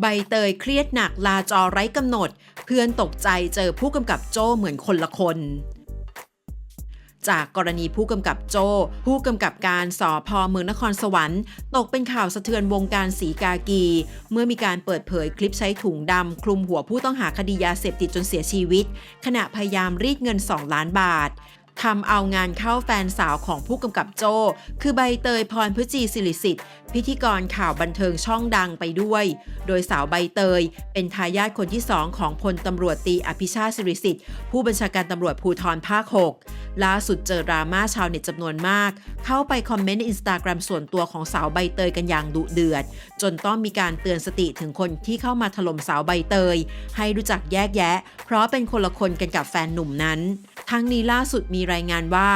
ใบเตยเครียดหนักลาจอไร้กำหนด เพื่อนตกใจเจอผู้กำกับโจ้เหมือนคนละคน จากกรณีผู้กำกับโจ้ ผู้กำกับการสอพอเมืองนครสวรรค์ ตกเป็นข่าวสะเทือนวงการสีกากี เมื่อมีการเปิดเผยคลิปใช้ถุงดำคลุมหัวผู้ต้องหาคดียาเสพติดจนเสียชีวิต ขณะพยายามรีดเงิน 2 ล้านบาท ทำเอางานเข้าแฟนสาวของผู้กำกับโจ คือใบเตยพรพฤจีสิริสิทธิ์ พิธีกรข่าวบันเทิงช่องดังไปด้วย โดยสาวใบเตย เป็นทายาทคนที่สองของพลตำรวจตีอภิชาติสิริสิทธิ์ ผู้บัญชาการตำรวจภูธรภาค 6 ล่าสุดเจอดราม่าชาวเน็ตจำนวนมาก เข้าไปคอมเมนต์ในอินสตาแกรมส่วนตัวของสาวใบเตยกันอย่างดุเดือด จนต้องมีการเตือนสติถึงคนที่เข้ามาถล่มสาวใบเตย ให้รู้จักแยกแยะ เพราะเป็นคนละคนกันกับแฟนหนุ่มนั้น ทั้งนี้ล่าสุดมีรายงานว่า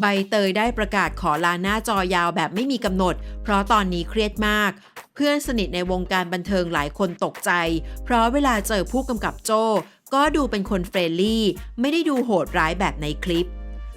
ใบเตยได้ประกาศขอลาหน้าจอยาวแบบไม่มีกำหนด เพราะตอนนี้เครียดมาก เพื่อนสนิทในวงการบันเทิงหลายคนตกใจ เพราะเวลาเจอผู้กำกับโจก็ดูเป็นคนเฟรนลี่ ไม่ได้ดูโหดร้ายแบบในคลิป